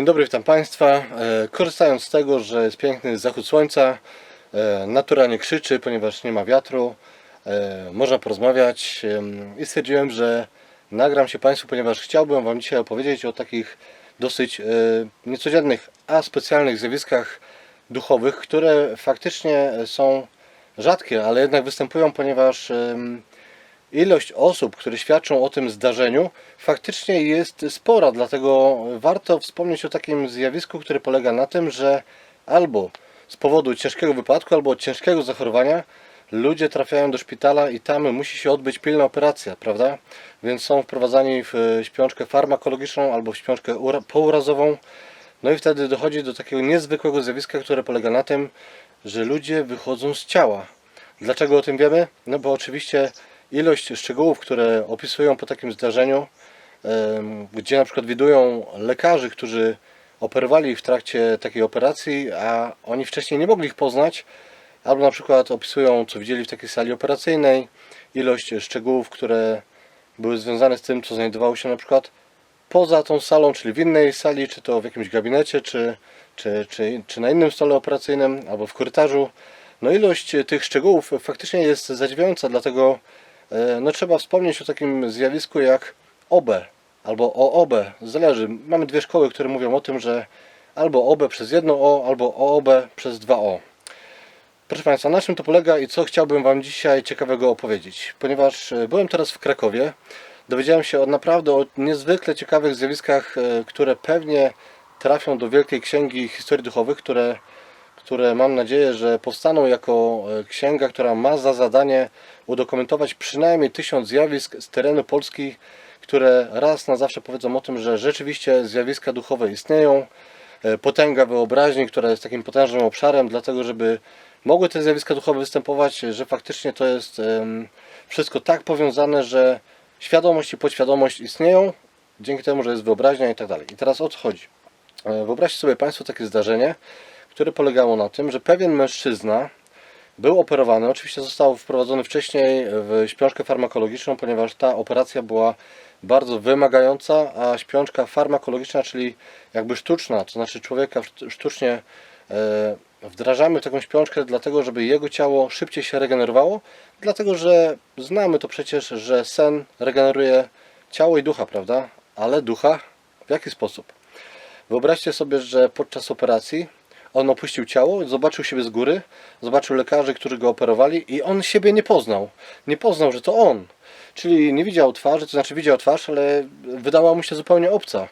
Dzień dobry, witam Państwa. E, Korzystając z tego, że jest piękny zachód słońca, e, natura nie krzyczy, ponieważ nie ma wiatru, e, można porozmawiać i stwierdziłem, że nagram się Państwu, ponieważ chciałbym Wam dzisiaj opowiedzieć o takich dosyć niecodziennych, a specjalnych zjawiskach duchowych, które faktycznie są rzadkie, ale jednak występują, ponieważ ilość osób, które świadczą o tym zdarzeniu, faktycznie jest spora, dlatego warto wspomnieć o takim zjawisku, które polega na tym, że albo z powodu ciężkiego wypadku, albo ciężkiego zachorowania ludzie trafiają do szpitala i tam musi się odbyć pilna operacja, prawda? Więc są wprowadzani w śpiączkę farmakologiczną albo w śpiączkę ura- pourazową. No i wtedy dochodzi do takiego niezwykłego zjawiska, które polega na tym, że ludzie wychodzą z ciała. Dlaczego o tym wiemy? No bo oczywiście ilość szczegółów, które opisują po takim zdarzeniu, gdzie na przykład widują lekarzy, którzy operowali w trakcie takiej operacji, a oni wcześniej nie mogli ich poznać, albo na przykład opisują, co widzieli w takiej sali operacyjnej, ilość szczegółów, które były związane z tym, co znajdowało się na przykład poza tą salą, czyli w innej sali, czy to w jakimś gabinecie, czy, czy, czy, czy na innym stole operacyjnym, albo w korytarzu. No ilość tych szczegółów faktycznie jest zadziwiająca, dlatego no, trzeba wspomnieć o takim zjawisku jak OB albo OOB. Zależy. Mamy dwie szkoły, które mówią o tym, że albo OB przez jedno O, albo OOB przez dwa O. Proszę Państwa, na czym to polega i co chciałbym Wam dzisiaj ciekawego opowiedzieć? Ponieważ e, byłem teraz w Krakowie, dowiedziałem się o naprawdę o niezwykle ciekawych zjawiskach, e, które pewnie trafią do Wielkiej Księgi Historii Duchowych, które, które mam nadzieję, że powstaną jako e, księga, która ma za zadanie udokumentować przynajmniej tysiąc zjawisk z terenu Polski, które raz na zawsze powiedzą o tym, że rzeczywiście zjawiska duchowe istnieją, e, potęga wyobraźni, która jest takim potężnym obszarem, dlatego żeby mogły te zjawiska duchowe występować, że faktycznie to jest wszystko tak powiązane, że świadomość i podświadomość istnieją, dzięki temu, że jest wyobraźnia i tak dalej. I teraz o co chodzi? E, Wyobraźcie sobie Państwo takie zdarzenie, które polegało na tym, że pewien mężczyzna był operowany, oczywiście został wprowadzony wcześniej w śpiączkę farmakologiczną, ponieważ ta operacja była bardzo wymagająca, a śpiączka farmakologiczna, czyli jakby sztuczna, to znaczy człowieka szt- sztucznie e, wdrażamy taką śpiączkę dlatego, żeby jego ciało szybciej się regenerowało, dlatego że znamy to przecież, że sen regeneruje ciało i ducha, prawda? Ale ducha w jaki sposób? Wyobraźcie sobie, że podczas operacji on opuścił ciało, zobaczył siebie z góry, zobaczył lekarzy, którzy go operowali i on siebie nie poznał. Nie poznał, że to on. Czyli nie widział twarzy, to znaczy widział twarz, ale wydała mu się zupełnie obca.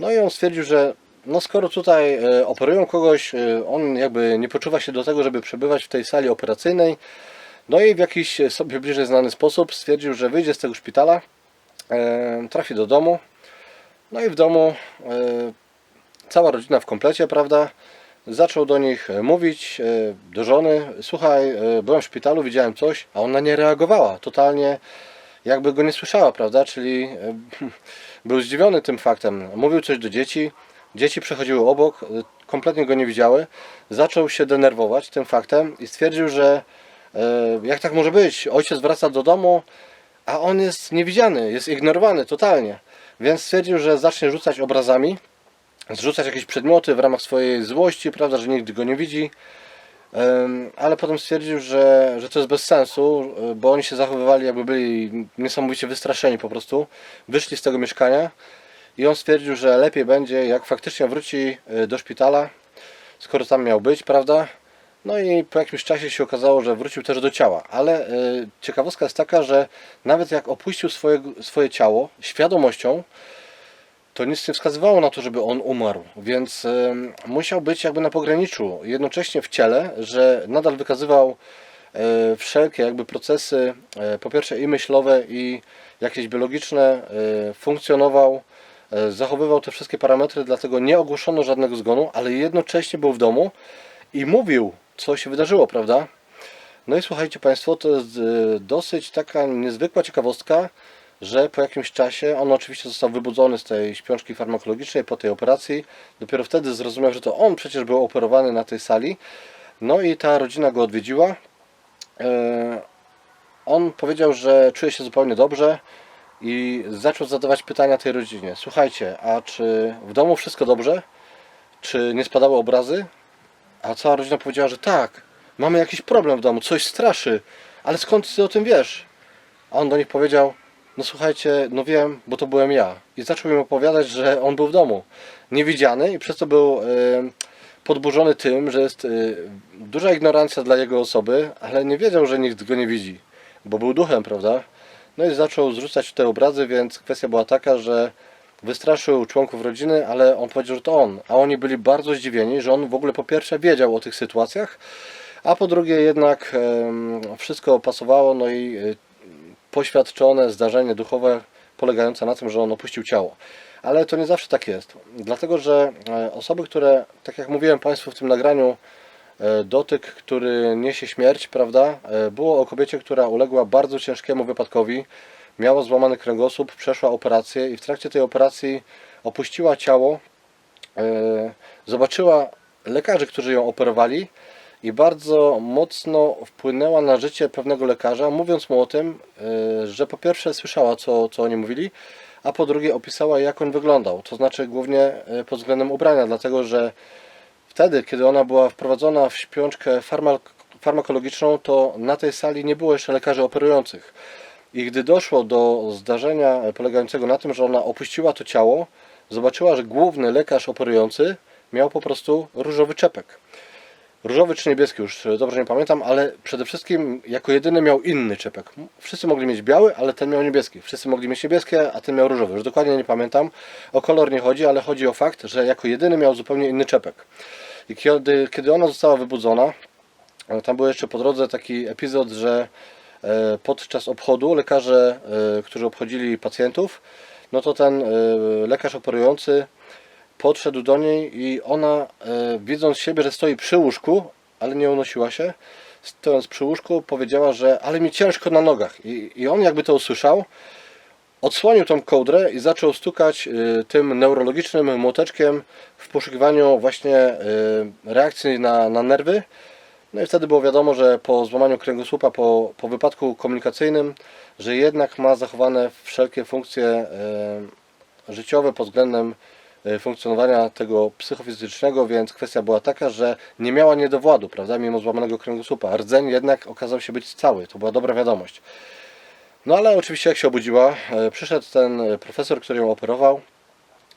No i on stwierdził, że no skoro tutaj e, operują kogoś, e, on jakby nie poczuwa się do tego, żeby przebywać w tej sali operacyjnej. No i w jakiś sobie bliżej znany sposób stwierdził, że wyjdzie z tego szpitala, e, trafi do domu. No i w domu cała rodzina w komplecie, prawda? Zaczął do nich e, mówić, e, do żony, słuchaj, e, byłem w szpitalu, widziałem coś, a ona nie reagowała, totalnie jakby go nie słyszała, prawda? Czyli był zdziwiony tym faktem. Mówił coś do dzieci, dzieci przechodziły obok, kompletnie go nie widziały. Zaczął się denerwować tym faktem i stwierdził, że jak tak może być? Ojciec wraca do domu, a on jest niewidziany, jest ignorowany totalnie. Więc stwierdził, że zacznie rzucać obrazami, zrzucać jakieś przedmioty w ramach swojej złości, prawda, że nikt go nie widzi. Ale potem stwierdził, że, że to jest bez sensu, y, bo oni się zachowywali, jakby byli niesamowicie wystraszeni po prostu. Wyszli z tego mieszkania i on stwierdził, że lepiej będzie, jak faktycznie wróci y, do szpitala, skoro tam miał być, prawda? No i po jakimś czasie się okazało, że wrócił też do ciała. Ale y, ciekawostka jest taka, że nawet jak opuścił swoje, swoje ciało świadomością, to nic nie wskazywało na to, żeby on umarł, więc musiał być jakby na pograniczu, jednocześnie w ciele, że nadal wykazywał e, wszelkie jakby procesy, e, po pierwsze i myślowe, i jakieś biologiczne, e, funkcjonował, zachowywał te wszystkie parametry, dlatego nie ogłoszono żadnego zgonu, ale jednocześnie był w domu i mówił, co się wydarzyło, prawda? No i słuchajcie Państwo, to jest dosyć taka niezwykła ciekawostka, że po jakimś czasie on oczywiście został wybudzony z tej śpiączki farmakologicznej po tej operacji. Dopiero wtedy zrozumiał, że to on przecież był operowany na tej sali. No i ta rodzina go odwiedziła. E, On powiedział, że czuje się zupełnie dobrze i zaczął zadawać pytania tej rodzinie. Słuchajcie, a czy w domu wszystko dobrze? czy nie spadały obrazy? A cała rodzina powiedziała, że tak, mamy jakiś problem w domu, coś straszy, ale skąd ty o tym wiesz? A on do nich powiedział, no słuchajcie, no wiem, bo to byłem ja. I zaczął im opowiadać, że on był w domu, niewidziany i przez to był e, podburzony tym, że jest e, duża ignorancja dla jego osoby, ale nie wiedział, że nikt go nie widzi, bo był duchem, prawda? No i zaczął zrzucać te obrazy, więc kwestia była taka, że wystraszył członków rodziny, ale on powiedział, że to on. A oni byli bardzo zdziwieni, że on w ogóle po pierwsze wiedział o tych sytuacjach, a po drugie jednak wszystko pasowało, no i y, poświadczone zdarzenie duchowe polegające na tym, że on opuścił ciało. Ale to nie zawsze tak jest, dlatego że e, osoby, które, tak jak mówiłem Państwu w tym nagraniu, e, dotyk, który niesie śmierć, prawda, e, było o kobiecie, która uległa bardzo ciężkiemu wypadkowi, miała złamany kręgosłup, przeszła operację i w trakcie tej operacji opuściła ciało, zobaczyła lekarzy, którzy ją operowali i bardzo mocno wpłynęła na życie pewnego lekarza, mówiąc mu o tym, e, że po pierwsze słyszała, co, co oni mówili, a po drugie opisała, jak on wyglądał. To znaczy głównie e, pod względem ubrania, dlatego że wtedy, kiedy ona była wprowadzona w śpiączkę farmak farmakologiczną, to na tej sali nie było jeszcze lekarzy operujących. I gdy doszło do zdarzenia polegającego na tym, że ona opuściła to ciało, zobaczyła, że główny lekarz operujący miał po prostu różowy czepek. Różowy czy niebieski, już dobrze nie pamiętam, ale przede wszystkim jako jedyny miał inny czepek. Wszyscy mogli mieć biały, ale ten miał niebieski. Wszyscy mogli mieć niebieskie, a ten miał różowy. Już dokładnie nie pamiętam. O kolor nie chodzi, ale chodzi o fakt, że jako jedyny miał zupełnie inny czepek. I kiedy, kiedy ona została wybudzona, e, tam był jeszcze po drodze taki epizod, że e, podczas obchodu lekarze, e, którzy obchodzili pacjentów, no to ten e, lekarz operujący podszedł do niej i ona, e, widząc siebie, że stoi przy łóżku, ale nie unosiła się, stojąc przy łóżku, powiedziała, że ale mi ciężko na nogach. I, i on jakby to usłyszał, odsłonił tą kołdrę i zaczął stukać y, tym neurologicznym młoteczkiem w poszukiwaniu właśnie y, reakcji na, na nerwy. No i wtedy było wiadomo, że po złamaniu kręgosłupa, po, po wypadku komunikacyjnym, że jednak ma zachowane wszelkie funkcje życiowe pod względem funkcjonowania tego psychofizycznego, więc kwestia była taka, że nie miała niedowładu, prawda, mimo złamanego kręgosłupa. Rdzeń jednak okazał się być cały, to była dobra wiadomość. No ale oczywiście jak się obudziła, e, przyszedł ten e, profesor, który ją operował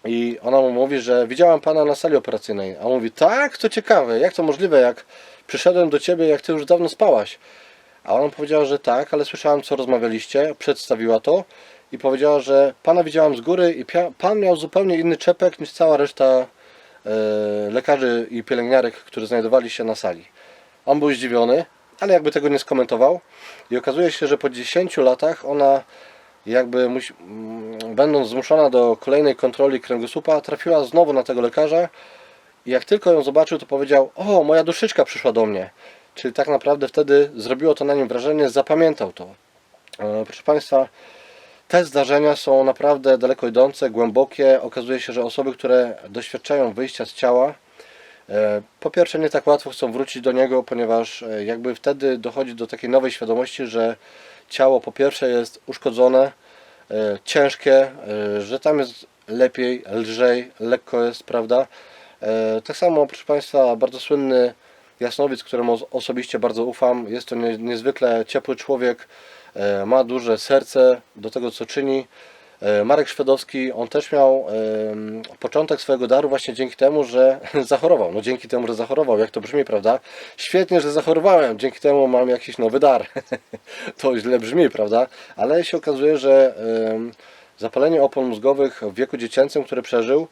i ona mu mówi, że widziałam pana na sali operacyjnej. A on mówi, tak, to ciekawe, jak to możliwe, jak przyszedłem do ciebie, jak ty już dawno spałaś. A ona powiedziała, że tak, ale słyszałam, co rozmawialiście, przedstawiła to i powiedziała, że pana widziałam z góry i pan miał zupełnie inny czepek niż cała reszta e, lekarzy i pielęgniarek, którzy znajdowali się na sali. On był zdziwiony, ale jakby tego nie skomentował. I okazuje się, że po 10 latach ona, jakby musi, mm, będąc zmuszona do kolejnej kontroli kręgosłupa, trafiła znowu na tego lekarza. I jak tylko ją zobaczył, to powiedział: O, moja duszyczka przyszła do mnie. Czyli tak naprawdę wtedy zrobiło to na nim wrażenie, zapamiętał to. E, Proszę Państwa, te zdarzenia są naprawdę daleko idące, głębokie. Okazuje się, że osoby, które doświadczają wyjścia z ciała, E, Po pierwsze, nie tak łatwo chcą wrócić do niego, ponieważ e, jakby wtedy dochodzi do takiej nowej świadomości, że ciało po pierwsze jest uszkodzone, e, ciężkie, że tam jest lepiej, lżej, lekko jest, prawda? Tak samo, proszę Państwa, bardzo słynny jasnowic, któremu os- osobiście bardzo ufam, jest to nie, niezwykle ciepły człowiek, ma duże serce do tego, co czyni. E, Marek Szwedowski, on też miał em, początek swojego daru właśnie dzięki temu, że zachorował. No dzięki temu, że zachorował, jak to brzmi, prawda? Świetnie, że zachorowałem, dzięki temu mam jakiś nowy dar. to źle brzmi, prawda? Ale się okazuje, że zapalenie opon mózgowych w wieku dziecięcym, które przeżył,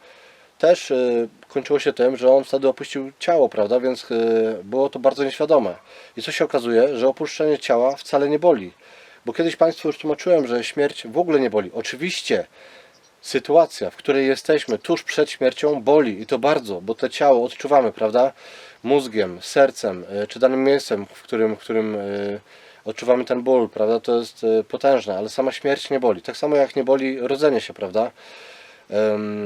też e, kończyło się tym, że on wtedy opuścił ciało, prawda? Więc e, było to bardzo nieświadome. I co się okazuje, że opuszczenie ciała wcale nie boli. Bo kiedyś Państwu już tłumaczyłem, że śmierć w ogóle nie boli. Oczywiście sytuacja, w której jesteśmy tuż przed śmiercią boli i to bardzo, bo to ciało odczuwamy, prawda? Mózgiem, sercem, e, czy danym miejscem, w którym, w którym e, odczuwamy ten ból, prawda? To jest e, potężne, ale sama śmierć nie boli. Tak samo jak nie boli rodzenie się, prawda?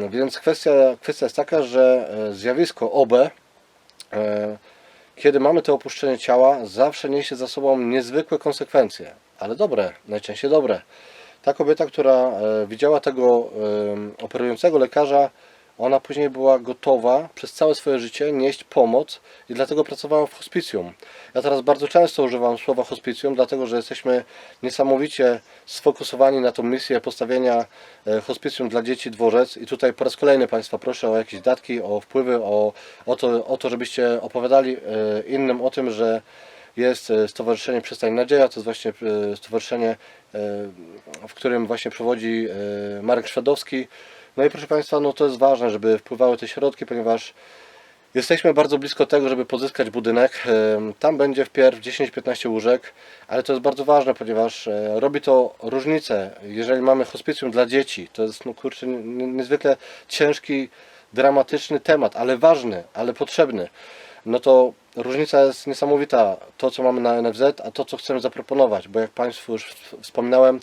Więc kwestia, kwestia jest taka, że zjawisko OB, kiedy mamy to opuszczenie ciała, zawsze niesie za sobą niezwykłe konsekwencje, ale dobre, najczęściej dobre. Ta kobieta, która e, widziała tego operującego lekarza, ona później była gotowa przez całe swoje życie nieść pomoc i dlatego pracowała w hospicjum. Ja teraz bardzo często używam słowa hospicjum, dlatego że jesteśmy niesamowicie sfokusowani na tą misję postawienia e, hospicjum dla dzieci dworzec i tutaj po raz kolejny Państwa proszę o jakieś datki, o wpływy, o, o, to, o to, żebyście opowiadali e, innym o tym, że jest e, Stowarzyszenie Przystań Nadzieja, to jest właśnie e, stowarzyszenie, e, w którym właśnie przewodzi Marek Szwedowski. No i proszę Państwa, no to jest ważne, żeby wpływały te środki, ponieważ jesteśmy bardzo blisko tego, żeby pozyskać budynek. Tam będzie wpierw 10-15 łóżek, ale to jest bardzo ważne, ponieważ robi to różnicę. Jeżeli mamy hospicjum dla dzieci, to jest no kurczę, nie- niezwykle ciężki, dramatyczny temat, ale ważny, ale potrzebny no to różnica jest niesamowita. To, co mamy na NFZ, a to, co chcemy zaproponować, bo jak Państwu już wspominałem,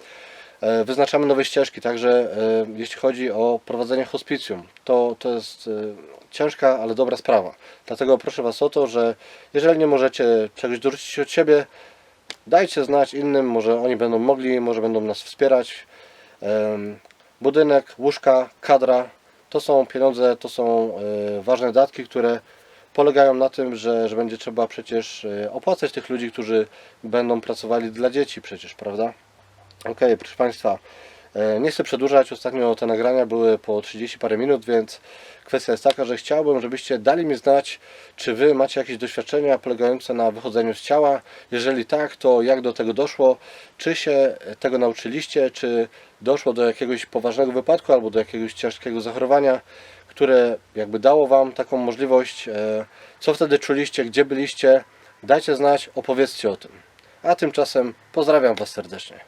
e, wyznaczamy nowe ścieżki, także e, jeśli chodzi o prowadzenie hospicjum, to, to jest e, ciężka, ale dobra sprawa. Dlatego proszę Was o to, że jeżeli nie możecie czegoś dorzucić od siebie, dajcie znać innym, może oni będą mogli, może będą nas wspierać. Budynek, łóżka, kadra, to są pieniądze, to są ważne datki, które polegają na tym, że, że będzie trzeba przecież e, opłacać tych ludzi, którzy będą pracowali dla dzieci przecież, prawda? Okej, proszę Państwa, e, nie chcę przedłużać, ostatnio te nagrania były po 30 parę minut, więc kwestia jest taka, że chciałbym, żebyście dali mi znać, czy Wy macie jakieś doświadczenia polegające na wychodzeniu z ciała. Jeżeli tak, to jak do tego doszło? Czy się tego nauczyliście? Czy doszło do jakiegoś poważnego wypadku albo do jakiegoś ciężkiego zachorowania, które jakby dało Wam taką możliwość? e, Co wtedy czuliście? Gdzie byliście? Dajcie znać, opowiedzcie o tym. A tymczasem pozdrawiam Was serdecznie.